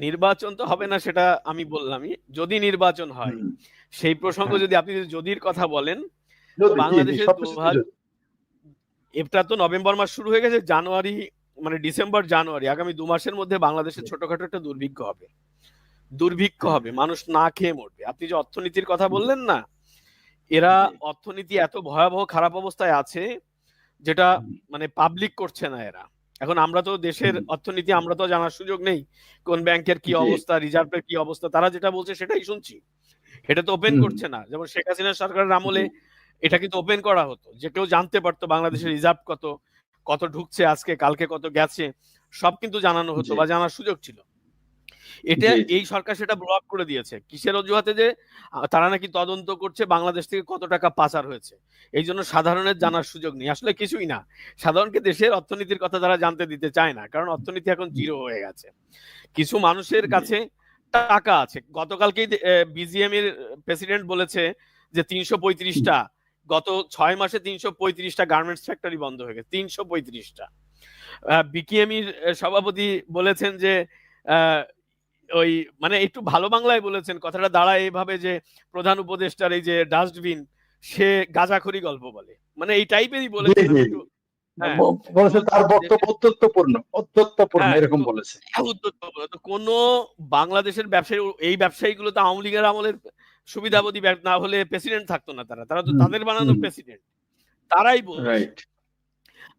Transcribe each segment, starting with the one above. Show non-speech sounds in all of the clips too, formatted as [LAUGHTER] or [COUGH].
নির্বাচন তো হবে না সেটা আমি বললামই। যদি নির্বাচন হয় সেই প্রসঙ্গ হ্যাঁ। যদি আপনি যদির কথা বলেন বাংলাদেশের। এটা তো নভেম্বর মাস শুরু হয়ে গেছে জানুয়ারি মানে ডিসেম্বর জানুয়ারি। আগামী দু মাসের মধ্যে বাংলাদেশে ছোটখাটো একটা দুর্ভিক্ষ হবে। দুর্ভিক্ষ। হবে মানুষ না খেয়ে মরবে। আপনি যে অর্থনীতির কথা বললেন না এরা অর্থনীতি এত ভয়াবহ খারাপ অবস্থায় আছে যেটা মানে পাবলিক করছে না এরা। এখন আমরা তো দেশের অর্থনীতি আমরা তো জানার সুযোগ নেই কোন ব্যাংকের কি অবস্থা রিজার্ভের কি অবস্থা তারা যেটা বলছে সেটাই শুনছি। এটা তো ওপেন করছে না। যেমন শেখ হাসিনা সরকারের আমলে এটা কিন্তু ওপেন করা হতো। যে কেউ জানতে পারতো বাংলাদেশের রিজার্ভ কত কত ঢুকছে আজকে কালকে কত গেছে সব কিন্তু জানানো হতো বা জানার সুযোগ ছিল। এটা। এই সরকার সেটা ব্লক করে দিয়েছে। কিসের অজুহাতে যে তারা নাকি তদন্ত করছে বাংলাদেশ থেকে কত টাকা পাচার হয়েছে। এই জন্য সাধারণের জানার সুযোগ নেই। আসলে কিছুই না। সাধারণকে দেশের অর্থনীতির কথা তারা জানতে দিতে চায় না কারণ অর্থনীতি এখন জিরো হয়ে গেছে। কিছু মানুষের কাছে টাকা আছে। গতকালকেই বিজিএম এর প্রেসিডেন্ট বলেছে যে তিনশো পঁয়ত্রিশটা গত ছয় মাসে তিনশো পঁয়ত্রিশটা গার্মেন্টস ফ্যাক্টরি বন্ধ হয়ে গেছে। তিনশো পঁয়ত্রিশটা। বিকিএমির সভাপতি বলেছেন যে আহ, ওই মানে একটু ভালো বাংলায় বলেছেন কথাটা দাঁড়ায় এইভাবে যে প্রধান উপদেষ্টার এই যে ডাস্টবিন সে গাঁজাখড়ি গল্প বলে। মানে এই টাইপেরই বলেছেন হ্যাঁ। তার বক্তব্য হ্যাঁ, এরকম বলেছে কোন বাংলাদেশের ব্যবসায়ী এই ব্যবসায়ীগুলো তো আওয়ামী লীগের আমলের সুবিধাবতী ব্যব- না হলে প্রেসিডেন্ট থাকতো না তারা। তারা তো তাদের বানানো প্রেসিডেন্ট। তারাই বলছে।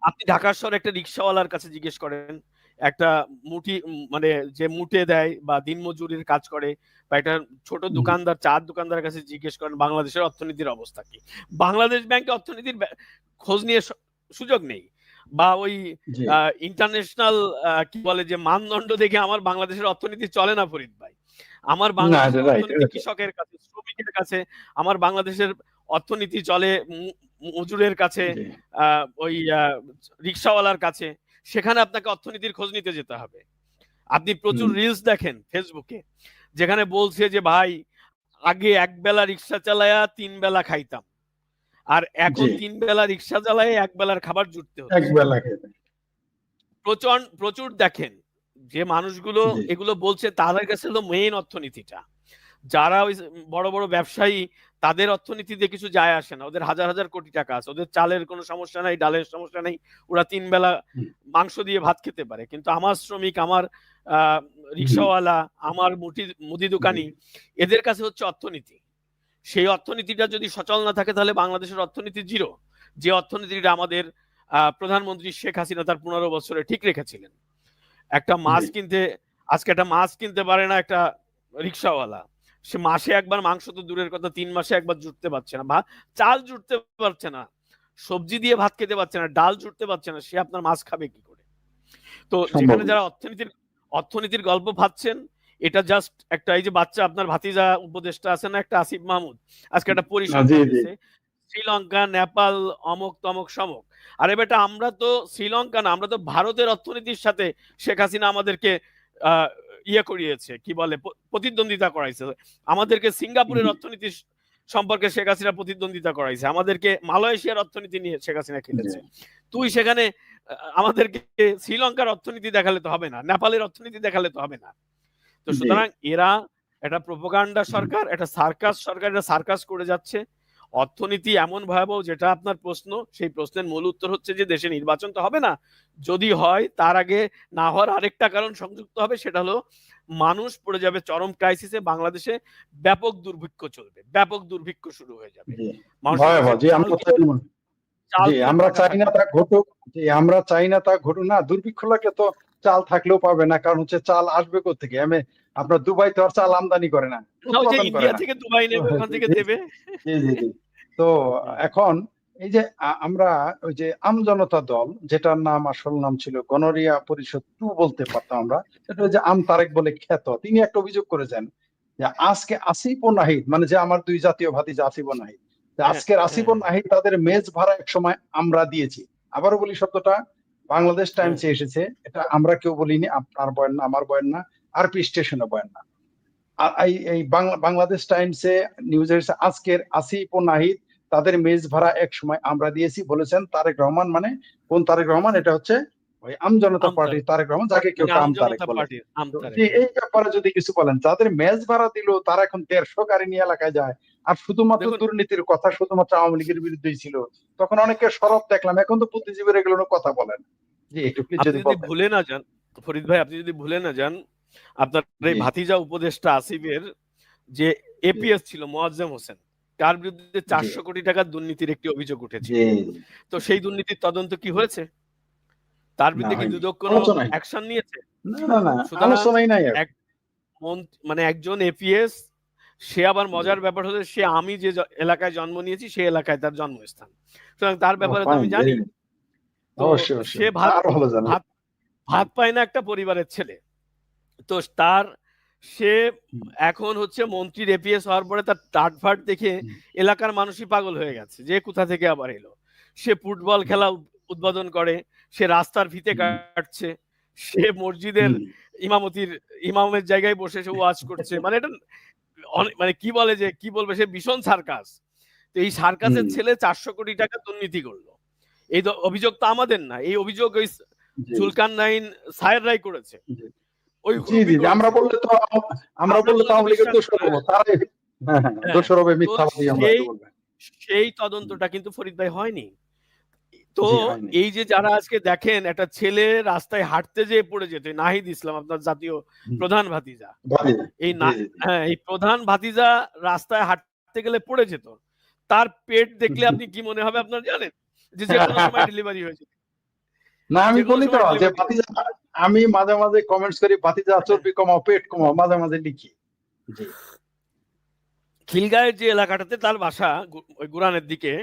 আপনি ঢাকার শহরে একটা রিক্সাওয়ালার কাছে জিজ্ঞেস করেন একটা মুঠি মানে যে মুটে দেয় বা দিনমজুরির কাজ করে বা একটা ছোট দোকানদার চার দোকানদারের কাছে জিজ্ঞেস করেন বাংলাদেশের অর্থনীতির অবস্থা কি? বাংলাদেশ ব্যাংকে অর্থনীতির খোঁজ নিয়ে সুযোগ নেই। বা ওই ইন্টারন্যাশনাল কি বলে যে মানদণ্ড দেখে আমার বাংলাদেশের অর্থনীতি চলে না ফরিদ ভাই। আমার বাংলাদেশের অর্থনীতি কৃষকের কাছে শ্রমিকের কাছে আমার বাংলাদেশের অর্থনীতি চলে মজুরের কাছে আহ, ওই রিক্সাওয়ালার কাছে সেখানে আপনাকে অর্থনীতির খোঁজ নিতে যেতে হবে। আপনি প্রচুর রিলস দেখেন ফেসবুকে যেখানে বলছে যে ভাই আগে এক বেলা রিক্সা চালায়া তিন বেলা খাইতাম। আর এখন তিন বেলা রিক্সা চালায় এক বেলার খাবার জুটতে এক হচ্ছে বেলা খেতে প্রচুর প্রচুর দেখেন যে মানুষগুলো এগুলো বলছে তাদের কাছে হলো মেইন অর্থনীতিটা। যারা ওই বড় বড় ব্যবসায়ী তাদের অর্থনীতিতে কিছু যায় আসে না। ওদের হাজার হাজার কোটি টাকা আছে। ওদের চালের কোনো সমস্যা নাই ডালের সমস্যা নেই। ওরা তিন বেলা মাংস দিয়ে ভাত খেতে পারে। কিন্তু আমার শ্রমিক আমার রিক্সাওয়ালা আমার মুটি মুদি দোকানি এদের কাছে হচ্ছে অর্থনীতি। সেই অর্থনীতিটা যদি সচল না থাকে তাহলে বাংলাদেশের অর্থনীতি জিরো। যে অর্থনীতিটা আমাদের আহ, প্রধানমন্ত্রী শেখ হাসিনা তার পনেরো বছরে ঠিক রেখেছিলেন। একটা মাছ কিনতে আজকে একটা মাছ কিনতে পারে না একটা রিক্সাওয়ালা। সে মাসে একবার মাংস তো দূরের কথা তিন মাসে একবার জুটতে পারছে না। বা চাল জুটতে পারছে না। সবজি দিয়ে ভাত খেতে পারছে না ডাল জুটতে পারছে না সে আপনার মাছ খাবে কি করে? তো যেখানে যারা অর্থনীতির অর্থনীতির গল্প ভাবছেন এটা জাস্ট একটা এই যে বাচ্চা আপনার ভাতিজা উপদেষ্টা আছে না একটা আসিফ মাহমুদ? আজকে একটা। দিছে শ্রীলঙ্কা নেপাল অমক তমক সমক। আরে বেটা আমরা তো শ্রীলঙ্কা না আমরা তো ভারতের অর্থনীতির সাথে শেখ হাসিনা আমাদেরকে আহ, ইয়ে করিয়েছে কি বলে প্রতিদ্বন্দ্বিতা করাইছে। আমাদেরকে সিঙ্গাপুরের অর্থনীতি সম্পর্কে শেখ হাসিনা প্রতিদ্বন্দ্বিতা করাইছে। আমাদেরকে মালয়েশিয়ার অর্থনীতি নিয়ে শেখ হাসিনা খেলেছে। তুই সেখানে আমাদেরকে শ্রীলঙ্কার অর্থনীতি দেখালে তো হবে না নেপালের অর্থনীতি দেখালে তো হবে না। তো সুতরাং এরা একটা প্রোপাগান্ডা সরকার একটা সার্কাস সরকার এটা সার্কাস করে যাচ্ছে। অর্থনীতি এমন ভয়াবহ যেটা আপনার প্রশ্ন সেই প্রশ্নের মূল উত্তর হচ্ছে যে দেশে নির্বাচন তো হবে না। যদি হয় তার আগে না হওয়ার আরেকটা কারণ সংযুক্ত হবে সেটা হলো মানুষ পড়ে যাবে চরম ক্রাইসিসে বাংলাদেশে ব্যাপক দুর্ভিক্ষ চলবে ব্যাপক দুর্ভিক্ষ শুরু হয়ে যাবে। আমরা চাই না- তা ঘটুক। আমরা চাই না তা ঘটুক। না দুর্ভিক্ষ লাগে তো চাল থাকলেও পাবে না কারণ হচ্ছে চাল আসবে থেকে আমি আপনার দুবাই তো আর চাল আমদানি করে না না, ওই যে উৎপাদন করে ইন্ডিয়া থেকে দুবাই নেবে ওখান থেকে দেবে। জি জি জি। তো এখন এই যে আমরা ওই যে আমজনতা দল যেটার নাম আসল নাম ছিল গণরিয়া পরিষদ টু বলতে পারতাম আমরা ওই যে আম তারেক বলে খ্যাত। তিনি একটা অভিযোগ করেছেন যে আজকে আসিফ ও নাহিদ মানে যে আমার দুই জাতীয় ভাতিজা আসিফ ও নাহিদ যে হ্যাঁ, আজকের আসিফ ও হ্যাঁ। নাহিদ তাদের মেজ ভাড়া এক সময় আমরা দিয়েছি। আবারও বলি শব্দটা বাংলাদেশ টাইমসে এসেছে এটা আমরা কেউ বলিনি আপনার বয়ান না আমার বয়ান না। আরপি স্টেশনে বয়ান না। এই বাংলাদেশ টাইমসে নিউজে এসেছে আজকের আসিফ ও নাহিদ তাদের মেজ ভাড়া এক সময় আমরা দিয়েছি বলেছেন তারেক রহমান মানে কোন তারেক রহমান? এটা হচ্ছে ওই আম জনতা পার্টি তারেক রহমান যাকে কেউ মানে আম তারেক বলে। এই ব্যাপারে যদি কিছু বলেন যাদের মেজ ভাড়া দিল তারা এখন দেড়শো গাড়ি নিয়ে এলাকায় যায়। আর শুধুমাত্র দুর্নীতির কথা শুধুমাত্র আওয়ামী লীগের বিরুদ্ধেই ছিল। তখন অনেকে সরব দেখলাম এখন তো বুদ্ধিজীবীরা এগুলো কথা বলেন। জি একটু যদি ভুলে না যান ফরিদ ভাই আপনি যদি ভুলে না যান আপনার এই ভাতিজা উপদেষ্টা আসিফের যে এপিএস ছিল মোয়াজ্জেম হোসেন তার বিরুদ্ধে চারশো কোটি টাকার দুর্নীতির একটি অভিযোগ উঠেছে। তো সেই দুর্নীতির তদন্ত কি হয়েছে? তার বিরুদ্ধে কি দুদক কোনো অ্যাকশন নিয়েছে? না না না নাই এক- মানে একজন এপিএস সে আবার মজার ব্যাপার হচ্ছে সে আমি যে এলাকায় জন্ম নিয়েছি সেই এলাকায় তার জন্মস্থান। সুতরাং তার ব্যাপারে তো আমি জানি। সে ভাত ভাত পায় না একটা পরিবারের ছেলে। তো তার সে এখন হচ্ছে মন্ত্রীর এপিএস হওয়ার পরে তার টাট ফাট দেখে এলাকার মানুষই পাগল হয়ে গেছে। যে কোথা থেকে আবার এলো? সে ফুটবল খেলা উদ্বোধন করে সে রাস্তার ফিতে কাটছে সে মসজিদের। ইমামতির ইমামের জায়গায় বসে সে ওয়াজ করছে। মানে এটা মানে কি বলে যে কি বলবে সে? ভীষণ সার্কাস। তো এই সার্কাসের ছেলে চারশো কোটি টাকা দুর্নীতি করল। এই অভিযোগ তো আমাদের না। এই অভিযোগ ওই জি। জুলকান নাইন সায়ের রায় করেছে। ওই জি জি জি, আমরা বললে তো আমরা বললে তো আওয়ামী লীগের দোষর হব তারাই দোষর হবে মিথ্যাবাদী আমরা সেই- তদন্তটা কিন্তু ফরিদ ভাই হয়নি। তো এই যে যারা আজকে দেখেন একটা ছেলে রাস্তায় হাঁটতে যেয়ে পড়ে যেত নাহিদ ইসলাম আপনার জাতীয় প্রধান ভাতিজা। এই। হ্যাঁ এই প্রধান ভাতিজা রাস্তায় হাঁটতে গেলে পড়ে যেত। তার পেট দেখলে আপনি কি মনে হবে আপনার জানেন? যে যে কোনো সময় [LAUGHS] ডেলিভারি হয়েছে না আমি বলি তো যে বাতিজা আমি মাঝে মাঝে কমেন্টস করি বাতিজা চর্বি কমাও পেট কমাও মাঝে মাঝে লিখি। জি। খিলগাঁয়ের যে এলাকাটাতে তার বাসা ওই গুরানের দিকে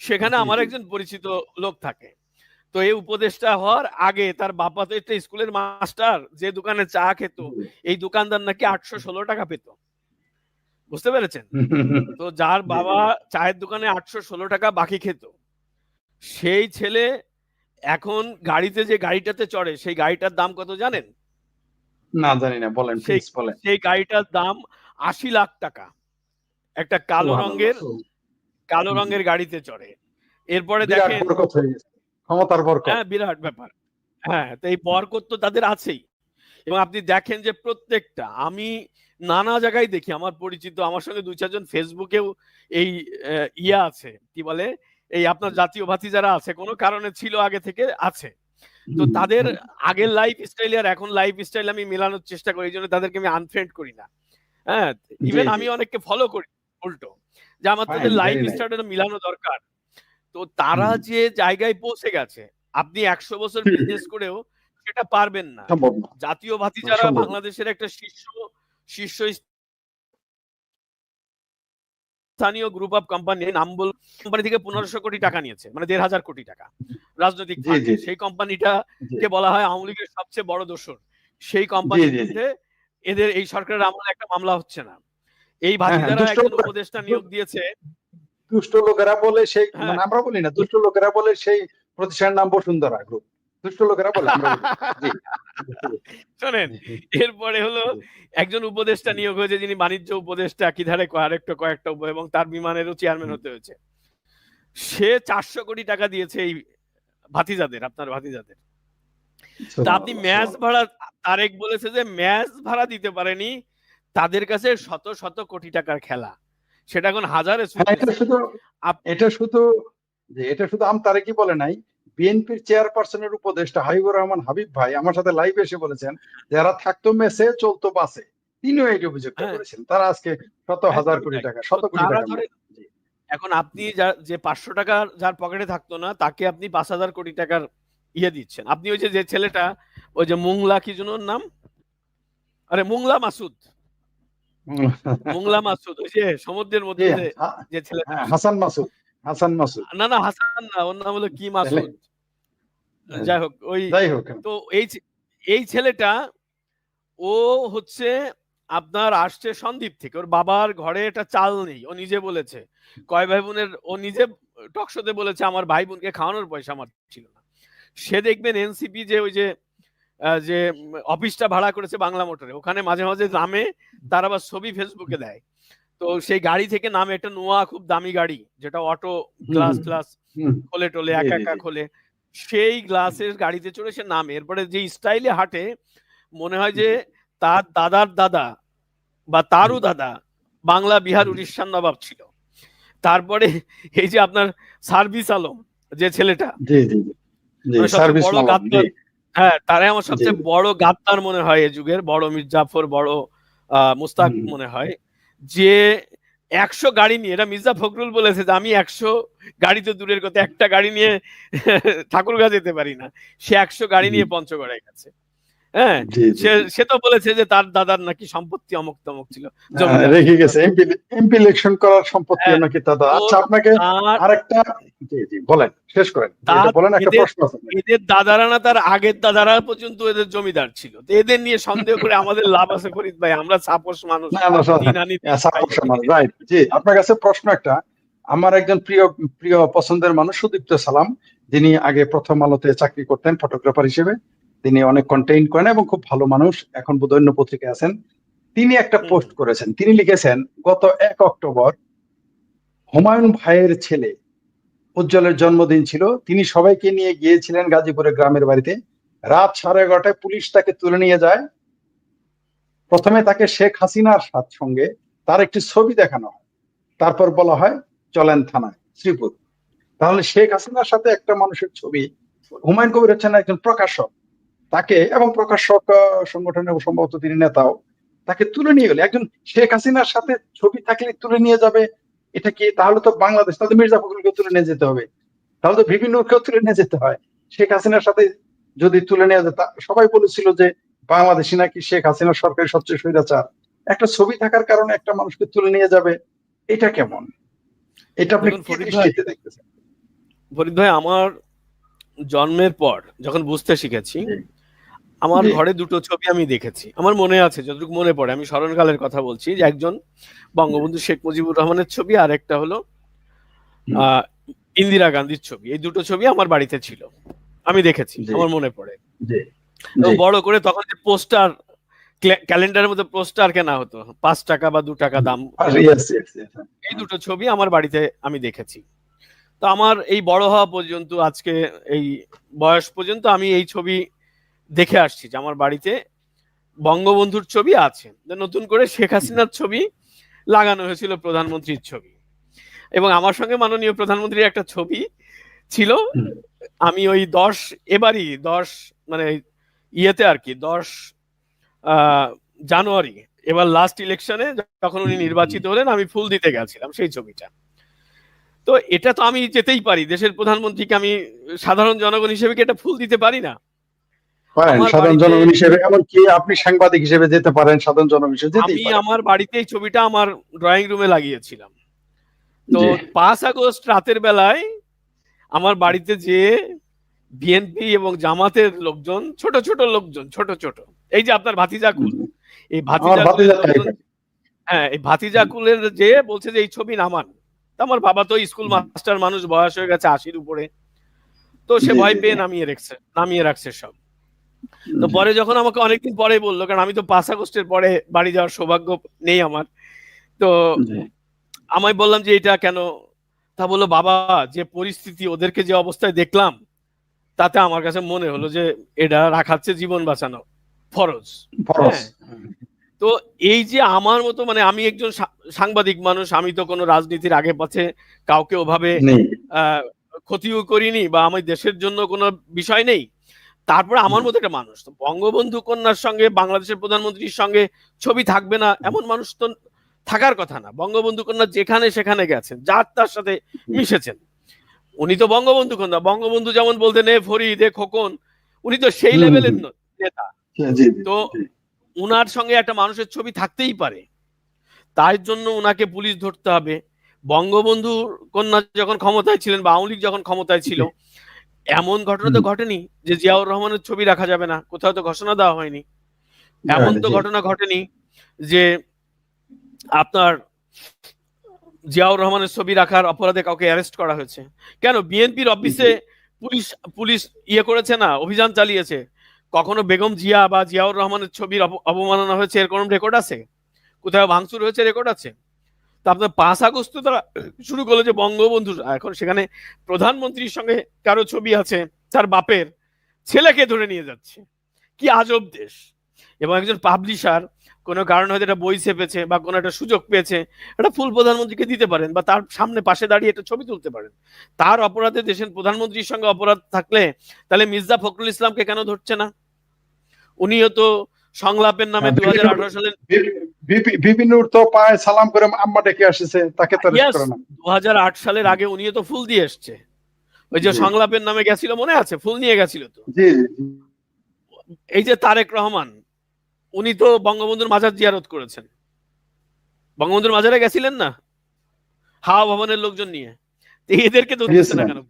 সেখানে আমার একজন পরিচিত লোক থাকে। তো এই উপদেষ্টা হওয়ার আগে তার বাবা তো একটা স্কুলের মাস্টার যে দোকানে চা খেত এই দোকানদার নাকি আটশো ষোলো টাকা পেত। বুঝতে পেরেছেন? [LAUGHS] তো যার বাবা চায়ের দোকানে আটশো ষোলো টাকা বাকি খেত। সেই ছেলে এখন গাড়িতে যে গাড়িটাতে চড়ে সেই গাড়িটার দাম কত জানেন? না জানি না বলেন বলেন। সেই গাড়িটার দাম আশি লাখ টাকা। একটা কালো রঙের কালো রঙের গাড়িতে চড়ে। এরপরে বিরাট দেখেন ক্ষমতার বরকত। হ্যাঁ বিরাট ব্যাপার। হ্যাঁ তো এই বরকত তো তাদের আছেই। এবং আপনি দেখেন যে প্রত্যেকটা আমি নানা জায়গায় দেখি আমার পরিচিত আমার সঙ্গে দুই চারজন ফেসবুকেও এই ইয়া আছে কি বলে? এই আপনার জাতীয় ভাতি যারা আছে কোনো কারণে ছিল আগে থেকে আছে। তো তাদের আগের লাইফ স্টাইল আর এখন লাইফ স্টাইল আমি মেলানোর চেষ্টা করি এই জন্য তাদেরকে আমি আনফ্রেন্ড করি না। হ্যাঁ ইভেন আমি অনেককে ফলো করি উল্টো। যে আমার তাদের লাইফ. স্টাইলটা মিলানো দরকার। তো তারা যে জায়গায় পৌঁছে গেছে আপনি একশো বছর বিজনেস করেও সেটা পারবেন না। জাতীয় ভাতি যারা বাংলাদেশের একটা শীর্ষ শীর্ষ স্থানীয় গ্রুপ অফ কোম্পানি নাম বল কোম্পানি থেকে পনেরোশো কোটি টাকা নিয়েছে মানে দেড় হাজার কোটি টাকা রাজনৈতিক। সেই কোম্পানিটা কে বলা হয় আওয়ামী লীগের সবচেয়ে বড় দোষর সেই। কোম্পানিতে এদের এই সরকারের আমলে একটা মামলা হচ্ছে না এই ভাতিজারা হ্যাঁ, একজন উপদেষ্টা নিয়োগ দিয়েছে দুষ্ট লোকেরা বলে সেই হ্যাঁ। মানে আমরা বলি না দুষ্ট লোকেরা বলে সেই প্রতিষ্ঠানের নাম বসুন্ধরা গ্রুপ দুষ্ট লোকেরা বলে। শোনেন এরপরে হলো একজন উপদেষ্টা নিয়োগ হয়েছে যিনি বাণিজ্য উপদেষ্টা কি ধারে আরেকটা কয়েকটা এবং তার বিমানেরও চেয়ারম্যান হতে হয়েছে। সে চারশো কোটি টাকা দিয়েছে এই ভাতিজাদের আপনার ভাতিজাদের। তা আপনি ম্যাচ ভাড়া তারেক বলেছে যে ম্যাচ ভাড়া দিতে পারেনি তাদের কাছে শত শত কোটি টাকার খেলা। সেটা এখন হাজারে হ্যাঁ, এটা শুধু এটা শুধু যে এটা শুধু আম তারে কি বলে নাই বিএনপির চেয়ারপারসনের উপদেষ্টা হাবিবুর রহমান হাবিব ভাই আমার সাথে লাইভ এসে বলেছেন যারা থাকতো মেসে চলতো বাসে। তিনিও এই অভিযোগটা হ্যাঁ। করেছেন। তারা আজকে শত হাজার কোটি টাকা শত কোটি টাকা এখন আপনি যে পাঁচশো টাকা যার পকেটে থাকতো না তাকে আপনি পাঁচ হাজার কোটি টাকার ইয়ে দিচ্ছেন। আপনি ওই যে ছেলেটা ওই যে মুংলা কি ওর নাম? আরে মুংলা মাসুদ। মুংলা মাসুদ ওই যে সমুদ্রের মধ্যে যে ছেলেটা। হ্যাঁ, হাসান মাসুদ। হাসান মাসুদ। না না হাসান না ওর নাম হলো কি মাসুদ? যাই হোক ওই যাই হোক। তো এই এই ছেলেটা ও হচ্ছে আপনার আসছে সন্দীপ থেকে। ওর বাবার ঘরে একটা চাল নেই ও নিজে বলেছে। কয় ভাই বোনের ও নিজে টকশোতে বলেছে আমার ভাই বোনকে খাওয়ানোর পয়সা আমার ছিল না। সে দেখবেন এনসিপি যে ওই যে যে অফিসটা ভাড়া করেছে বাংলা মোটরে ওখানে মাঝে মাঝে নামে তার আবার ছবি ফেসবুকে দেয়। তো সেই গাড়ি থেকে নামে একটা নোয়া খুব দামি গাড়ি যেটা অটো গ্লাস গ্লাস খোলে টোলে একা একা খোলে সেই গ্লাসের গাড়িতে চড়ে সে নামে। এরপরে যে স্টাইলে হাঁটে মনে হয় যে তার দাদার দাদা বা তারও দাদা বাংলা বিহার উড়িষ্যার নবাব ছিল। তারপরে এই যে আপনার সার্ভিস আলম যে ছেলেটা মানে হ্যাঁ তারাই আমার সবচেয়ে বড় গাদ্দার মনে হয় এ যুগের বড় মির্জাফর বড় আহ, মুস্তাক মনে হয়। যে একশো গাড়ি নিয়ে এটা মির্জা ফখরুল বলেছে যে আমি একশো গাড়ি তো দূরের কথা একটা গাড়ি নিয়ে [LAUGHS] ঠাকুরগা যেতে পারি না। সে একশো গাড়ি নিয়ে পঞ্চগড়ায় গেছে। হ্যাঁ সে সে তো বলেছে যে তার দাদার নাকি সম্পত্তি অমুক তমুক ছিল। হ্যাঁ, জমিদার। রেখে গেছে। এমপি এমপি ইলেকশন করার সম্পত্তি হ্যাঁ, নাকি দাদা? আচ্ছা আপনাকে আরেকটা জি জি বলেন শেষ করেন। এটা বলেন একটা প্রশ্ন আছে। এদের দাদারা না তার আগের দাদারা পর্যন্ত এদের জমিদার ছিল। তো এদের নিয়ে সন্দেহ করে আমাদের লাভ আছে ফরিদ ভাই। আমরা সাপোস মানুষ হ্যাঁ, সমান রাইট জি। আপনার কাছে প্রশ্ন একটা। আমার একজন প্রিয় প্রিয় পছন্দের মানুষ সুদীপ্ত সালাম যিনি আগে প্রথম আলোতে চাকরি করতেন ফটোগ্রাফার হিসেবে। তিনি অনেক কন্টেন্ট করেন এবং খুব ভালো মানুষ। এখন বোধ অন্য পত্রিকায় আছেন। তিনি একটা পোস্ট করেছেন। তিনি লিখেছেন গত এক অক্টোবর হুমায়ুন ভাইয়ের ছেলে উজ্জ্বলের জন্মদিন ছিল। তিনি সবাইকে নিয়ে গিয়েছিলেন গাজীপুরের গ্রামের বাড়িতে। রাত সাড়ে এগারোটায় পুলিশ তাকে তুলে নিয়ে যায়। প্রথমে তাকে শেখ হাসিনার সাথ সঙ্গে তার একটি ছবি দেখানো হয়। তারপর বলা হয় চলেন থানায় শ্রীপুর। তাহলে শেখ হাসিনার সাথে একটা মানুষের ছবি হুমায়ুন কবির হচ্ছেন একজন প্রকাশক। তাকে এবং প্রকাশক সংগঠনের সম্ভবত তিনি নেতাও তাকে তুলে নিয়ে গেলে। একজন শেখ হাসিনার সাথে ছবি থাকলে তুলে নিয়ে যাবে এটা কি? তাহলে তো বাংলাদেশ তাহলে মির্জা ফখরুলকে তুলে নিয়ে যেতে হবে। তাহলে তো বিভিন্ন কেউ তুলে নিয়ে যেতে হয়। শেখ হাসিনার সাথে যদি তুলে নিয়ে যেত সবাই বলেছিল যে বাংলাদেশি নাকি শেখ হাসিনা সরকারের সবচেয়ে স্বৈরাচার। একটা ছবি থাকার কারণে একটা মানুষকে তুলে নিয়ে যাবে এটা কেমন? এটা আপনি ফরিদ ভাই, দেখতেছেন? ফরিদ ভাই আমার জন্মের পর যখন বুঝতে শিখেছি। আমার ঘরে দুটো ছবি আমি দেখেছি। আমার মনে আছে যতটুকু মনে পড়ে আমি স্মরণকালের কথা বলছি যে একজন বঙ্গবন্ধু শেখ মুজিবুর রহমানের ছবি আর একটা হলো ইন্দিরা গান্ধীর ছবি। এই দুটো ছবি আমার বাড়িতে ছিল। আমি দেখেছি আমার মনে পড়ে। বড় করে তখন যে পোস্টার ক্যালেন্ডারের মধ্যে পোস্টার কেনা হতো পাঁচ টাকা বা দু টাকা দাম। এই দুটো ছবি আমার বাড়িতে আমি দেখেছি। তো আমার এই বড় হওয়া পর্যন্ত আজকে এই বয়স পর্যন্ত আমি এই ছবি দেখে আসছি যে আমার বাড়িতে বঙ্গবন্ধুর ছবি আছে। যে নতুন করে শেখ হাসিনার ছবি লাগানো হয়েছিল প্রধানমন্ত্রীর ছবি। এবং আমার সঙ্গে মাননীয় প্রধানমন্ত্রীর একটা ছবি ছিল। আমি ওই দশ এবারই দশ মানে ইয়েতে আর কি দশ জানুয়ারি এবার লাস্ট ইলেকশনে যখন উনি নির্বাচিত হলেন আমি ফুল দিতে গেছিলাম সেই ছবিটা। তো এটা তো আমি যেতেই পারি দেশের প্রধানমন্ত্রীকে আমি সাধারণ জনগণ হিসেবে কি এটা ফুল দিতে পারি না? পারেন সাধারণ জনগণ হিসেবে এমনকি আপনি সাংবাদিক হিসেবে যেতে পারেন সাধারণ জনগণ হিসেবে আমি আমার বাড়িতে এই ছবিটা আমার ড্রয়িং রুমে লাগিয়েছিলাম। তো পাঁচ আগস্ট রাতের বেলায় আমার বাড়িতে যে বিএনপি এবং জামাতের লোকজন ছোট ছোট লোকজন ছোট ছোট এই যে আপনার ভাতিজা কুল এই আমার ভাতিজা ভাতিজা কুলের তাই লোকজন- হ্যাঁ এই ভাতিজা কুলের যে বলছে যে এই ছবি নামান আমার বাবা তো স্কুল মাস্টার মানুষ বয়স হয়ে গেছে আশির উপরে। তো সে ভয় পেয়ে নামিয়ে রাখছে নামিয়ে রাখছে সব। তো পরে যখন আমাকে অনেকদিন পরে বলল কারণ আমি তো পাঁচ আগস্টের পরে বাড়ি যাওয়ার সৌভাগ্য নেই আমার তো। আমায় বললাম যে এটা কেন? তা বলল বাবা যে পরিস্থিতি ওদেরকে যে অবস্থায় দেখলাম তাতে আমার কাছে মনে হলো যে এটা রাখাচ্ছে জীবন বাঁচানো ফরজ। ফরজ। তো এই যে আমার মতো মানে আমি একজন সাংবাদিক মানুষ আমি তো কোনো রাজনীতির আগে পাছে কাউকে ওভাবে আহ, ক্ষতিও করিনি বা আমার দেশের জন্য কোনো বিষয় নেই তারপরে আমার মতো একটা মানুষ। তো বঙ্গবন্ধু কন্যার সঙ্গে বাংলাদেশের প্রধানমন্ত্রীর সঙ্গে ছবি থাকবে না এমন মানুষ তো থাকার কথা না। বঙ্গবন্ধু কন্যা যেখানে সেখানে গেছেন যার তার সাথে মিশেছেন। উনি তো বঙ্গবন্ধু কন্যা। বঙ্গবন্ধু যেমন বলতেন এ ফরিদ এ খোকন। উনি তো সেই লেভেলের। ন- নেতা। জি, তো উনার সঙ্গে একটা মানুষের ছবি থাকতেই পারে। তার জন্য উনাকে পুলিশ ধরতে হবে। বঙ্গবন্ধু কন্যা যখন ক্ষমতায় ছিলেন বা আওয়ামী লীগ যখন ক্ষমতায় ছিল এমন ঘটনা তো ঘটেনি যে জিয়াউর রহমানের ছবি রাখা যাবে না কোথাও তো ঘোষণা দেওয়া হয়নি। এমন তো ঘটনা ঘটেনি যে আপনার জিয়াউর রহমানের ছবি রাখার অপরাধে কাউকে অ্যারেস্ট করা হয়েছে। কেন? বিএনপির অফিসে পুলিশ পুলিশ ইয়ে করেছে না অভিযান চালিয়েছে। কখনো বেগম জিয়া বা জিয়াউর রহমানের ছবির অবমাননা হয়েছে এর কোনো রেকর্ড আছে? কোথাও ভাঙচুর হয়েছে রেকর্ড আছে? তা আপনার পাঁচ আগস্ট তারা শুরু করল যে বঙ্গবন্ধু এখন সেখানে প্রধানমন্ত্রীর সঙ্গে কারও ছবি আছে তার বাপের ছেলেকে ধরে নিয়ে যাচ্ছে। কি আজব দেশ। এবং একজন পাবলিশার কোনো কারণে হয়তো একটা বই চেপেছে বা কোনো একটা সুযোগ পেয়েছে এটা ফুল প্রধানমন্ত্রীকে দিতে পারেন বা তার সামনে পাশে দাঁড়িয়ে একটা ছবি তুলতে পারেন। তার অপরাধে দেশের প্রধানমন্ত্রীর সঙ্গে অপরাধ থাকলে তাহলে মির্জা ফখরুল ইসলামকে কেন ধরছে না? উনিও তো সংলাপের নামে হ্যাঁ, দু হাজার আঠারো সালে বিপিনুর তো পায়ে সালাম করে আম্মা ডেকে আসছে তাকে তো. করে না। সালের আগে উনিও তো ফুল দিয়ে এসছে। ওই যে সংলাপের নামে গেছিল মনে আছে? ফুল নিয়ে গেছিল তো? জি। এই যে তারেক রহমান উনি তো বঙ্গবন্ধুর মাজার জিয়ারত করেছেন। বঙ্গবন্ধুর মাজারে গেছিলেন না? হাওয়া ভবনের লোকজন নিয়ে। এদেরকে তো দিচ্ছে না কেন?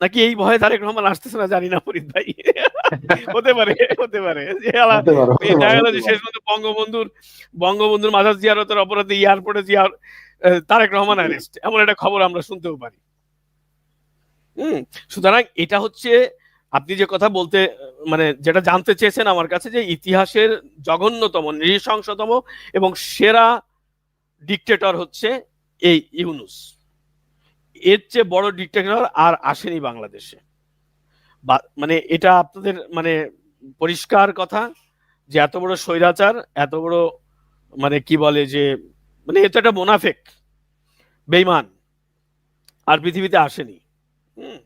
নাকি এই ভয়ে তারেক রহমান আসতেছে না জানি না ফরিদ ভাই। হতে পারে হতে পারে। শেষ পর্যন্ত বঙ্গবন্ধুর বঙ্গবন্ধুর মাজার জিয়ারতের অপরাধে এয়ারপোর্টে জিয়ার তারেক রহমান অ্যারেস্ট এমন একটা খবর আমরা শুনতেও পারি। হুম সুতরাং এটা হচ্ছে আপনি যে কথা বলতে মানে যেটা জানতে চেয়েছেন আমার কাছে যে ইতিহাসের জঘন্যতম নৃশংসতম এবং সেরা ডিকটেটর হচ্ছে এই ইউনুস। এর চেয়ে বড় ডিকটেটর আর আসেনি বাংলাদেশে। মানে এটা আপনাদের মানে পরিষ্কার কথা যে এত বড় স্বৈরাচার, এত বড় মানে কি বলে যে মানে এ তো একটা মোনাফেক বেইমান আর পৃথিবীতে আসেনি। হুম।